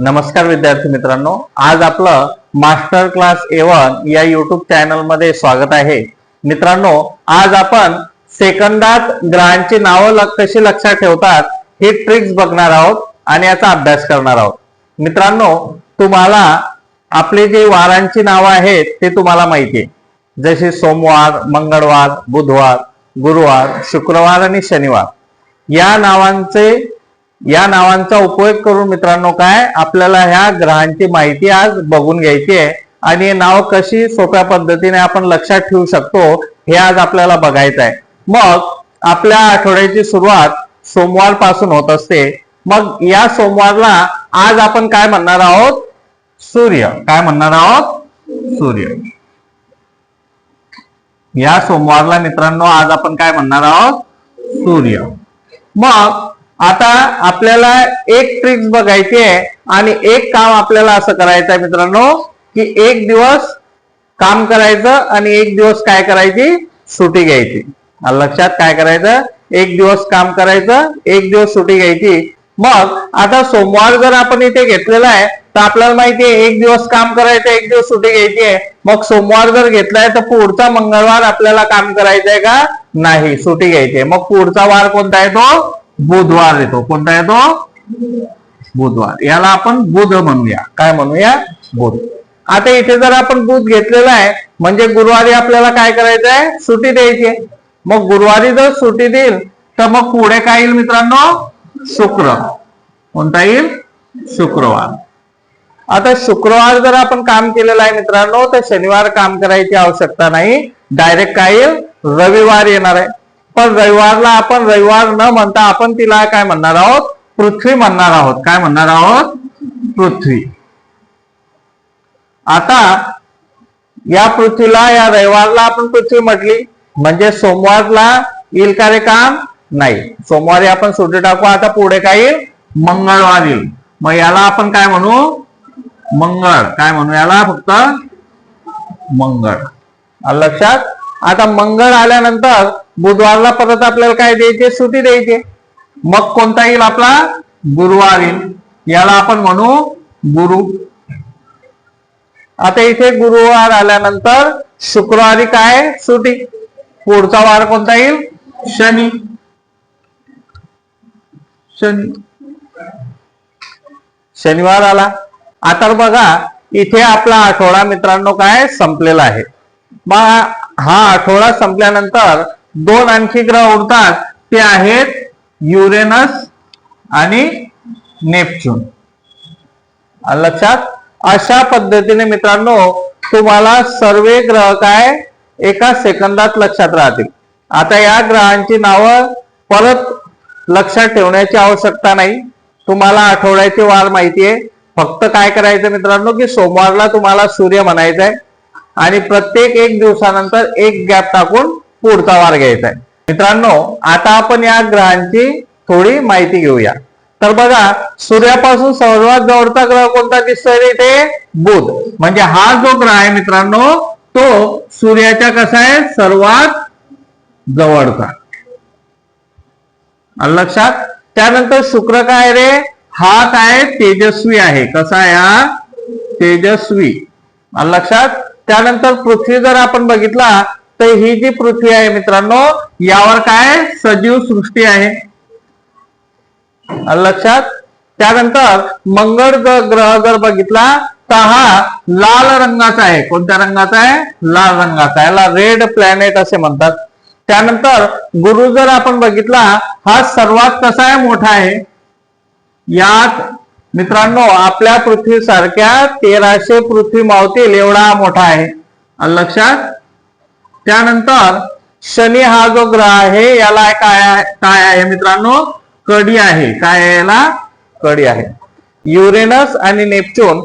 नमस्कार विद्यार्थी मित्रांनो आज आपलं मास्टर क्लास एवन या युट्यूब चॅनलमध्ये स्वागत आहे. मित्रांनो आज आपण सेकंदात ग्रहांची नावं ल- कशी लक्षात ठेवतात ही ट्रिक्स बघणार आहोत आणि याचा अभ्यास करणार आहोत. मित्रांनो तुम्हाला आपली जी वारांची नावं आहेत ते तुम्हाला माहिती आहे. जसे सोमवार मंगळवार बुधवार गुरुवार शुक्रवार आणि शनिवार. या नावांचे या नावांचा उपयोग करून मित्रांनो काय आपल्याला ह्या ग्रहांची माहिती आज बघून घ्यायची आहे. आणि नाव कशी सोप्या पद्धतीने आपण लक्षात ठेवू शकतो हे आज आपल्याला बघायचं आहे. मग आपल्या आठवड्याची सुरुवात सोमवारपासून होत असते. मग या सोमवारला आज आपण काय म्हणणार आहोत? सूर्य. काय म्हणणार आहोत? सूर्य. या सोमवारला मित्रांनो आज आपण काय म्हणणार आहोत? सूर्य. मग आता आपल्याला एक ट्रिक्स बघायची आहे आणि एक काम आपल्याला असं करायचं आहे मित्रांनो की एक दिवस काम करायचं आणि एक दिवस काय करायची? सुटी घ्यायची. लक्षात काय करायचं? एक दिवस काम करायचं एक दिवस सुट्टी घ्यायची. मग आता सोमवार जर आपण इथे घेतलेला आहे तर आपल्याला माहिती आहे एक दिवस काम करायचं एक दिवस सुट्टी घ्यायची आहे. मग सोमवार जर घेतलाय तर पुढचा मंगळवार आपल्याला काम करायचंय का? नाही सुटी घ्यायची आहे. मग पुढचा वार कोणता आहे तो? बुधवार येतो कोणता येतो बुधवार. याला आपण बुध म्हणूया. काय म्हणूया? बुध. आता इथे जर आपण बुध घेतलेला आहे म्हणजे गुरुवारी आपल्याला काय करायचं आहे सुट्टी द्यायची. आहे मग गुरुवारी जर सुट्टी देईल तर मग पुढे काय येईल मित्रांनो? शुक्र. कोणता येईल? शुक्रवार. आता शुक्रवार जर आपण काम केलेलं आहे मित्रांनो तर शनिवार काम करायची आवश्यकता नाही. डायरेक्ट काय येईल? रविवार येणार आहे. पण रविवारला आपण रविवार न म्हणता आपण तिला काय म्हणणार आहोत? पृथ्वी म्हणणार आहोत. काय म्हणणार आहोत? पृथ्वी. आता या पृथ्वीला या रविवारला आपण पृथ्वी म्हटली. म्हणजे सोमवारला येईल का रे काम नाही. सोमवारी आपण सुट्टी टाकू. आता पुढे काय येईल? मंगळवार येईल. मग याला आपण काय म्हणू? मंगळ. काय म्हणू याला? फक्त मंगळ. लक्षात? आता मंगळ आल्यानंतर बुधवारला परत आपल्याला काय द्यायचे? सुटी द्यायची. मग कोणता येईल आपला? गुरुवार येईल. याला आपण म्हणू गुरु. आता इथे गुरुवार आल्यानंतर शुक्रवारी काय? सुटी पुढचा वार कोणता येईल? शनी. शनी. शनिवार आला. आता बघा इथे आपला आठवडा मित्रांनो काय? संपलेला आहे. मग हा आठवडा संपल्यानंतर दोन आणखी ग्रह उरतात ते आहेत युरेनस आणि नेपच्यून. लक्षात अशा पद्धतीने मित्रांनो तुम्हाला सर्व ग्रह काय? एका सेकंदात लक्षात राहतील. आता या ग्रहांची नावं परत लक्षात ठेवण्याची आवश्यकता नाही. तुम्हाला आठवड्याची वार माहिती आहे. फक्त काय करायचं मित्रांनो की सोमवारला तुम्हाला सूर्य म्हणायचा आहे आणि प्रत्येक एक दिवसानंतर एक गॅप टाकून पुढचा वार घ्यायचा आहे मित्रांनो आता आपण या ग्रहांची थोडी माहिती घेऊया. तर बघा सूर्यापासून सर्वात जवळचा ग्रह कोणता दिसतोय इथे? बुध. म्हणजे हा जो ग्रह आहे मित्रांनो तो सूर्याच्या कसा आहे? सर्वात जवळचा. लक्षात? त्यानंतर शुक्र काय रे? हा काय तेजस्वी आहे. कसा आहे हा? तेजस्वी. लक्षात? त्यानंतर पृथ्वी जर आपण बघितला तर ही जी पृथ्वी आहे मित्रांनो यावर काय सजीव सृष्टी आहे? लक्षात? त्यानंतर मंगळ ग्रह जर बघितला तर हा लाल रंगाचा आहे. कोणत्या रंगाचा आहे? लाल रंगाचा आहे. याला रेड प्लॅनेट असे म्हणतात. त्यानंतर गुरु जर आपण बघितला हा सर्वात कसा आहे? मोठा आहे. यात मित्रांनो आपल्या पृथ्वीसारख्या तेराशे पृथ्वी मावतील एवढा मोठा आहे. लक्षात? त्यानंतर शनी हा जो ग्रह आहे याला काय आहे काय आहे मित्रांनो? कडी आहे. काय याला? कडी आहे. युरेनस आणि नेपच्यून